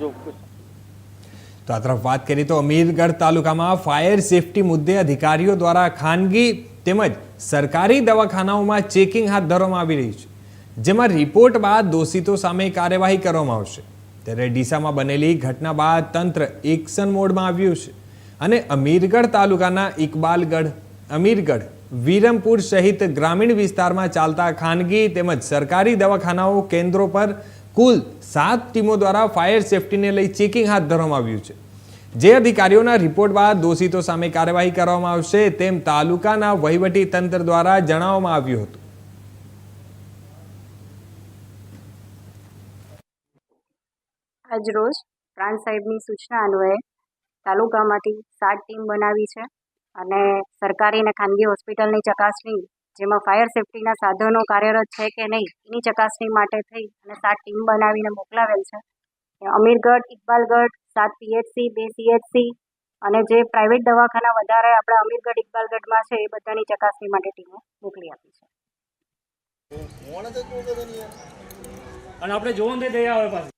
તો આ તરફ વાત કરીએ તો અમીરગઢ તાલુકામાં ફાયર સેફટી મુદ્દે અધિકારીઓ દ્વારા ખાનગી તેમજ સરકારી દવાખાનાઓમાં ચેકિંગ હાથ ધરવામાં આવી રહ્યું છે, જેમાં રિપોર્ટ બાદ દોષિતો સામે કાર્યવાહી કરવામાં આવશે. ત્યારે ડીસામાં બનેલી ઘટના બાદ તંત્ર એક્શન મોડમાં આવ્યું છે અને અમીરગઢ તાલુકાના ઇકબાલગઢ, અમીરગઢ, વીરમપુર સહિત ગ્રામીણ વિસ્તારમાં ચાલતા ખાનગી તેમજ સરકારી દવાખાનાઓ કેન્દ્રો પર કુલ સાત ટીમો દ્વારા ફાયર સેફટીને લઈ ચેકિંગ હાથ ધરવામાં આવ્યું છે. જે અધિકારીઓના રિપોર્ટ બાદ દોષિતો સામે કાર્યવાહી કરવામાં આવશે તેમ તાલુકાના વહીવટી તંત્ર દ્વારા જણાવવામાં આવ્યું હતું. આજરોજ પ્રાંત સાહેબની સૂચના અન્વયે તાલુકામાંથી સાત ટીમ બનાવી છે અને સરકારી અને ખાનગી હોસ્પિટલની ચકાસણી જેમાં ફાયર સેફટીના સાધનો કાર્યરત છે કે નહીં એની ચકાસણી માટે થઈ અને સાત ટીમ બનાવીને મોકલાવેલ છે. અમીરગઢ ઇકબાલગઢ સાત પીએચસી બે સીએચસી અને જે પ્રાઇવેટ દવાખાના વધારે આપણા અમીરગઢ ઇકબાલગઢમાં છે એ બધાની ચકાસણી માટે ટીમો મોકલી આપી છે. અને આપણે જોવાનું દયા આવે પાછી.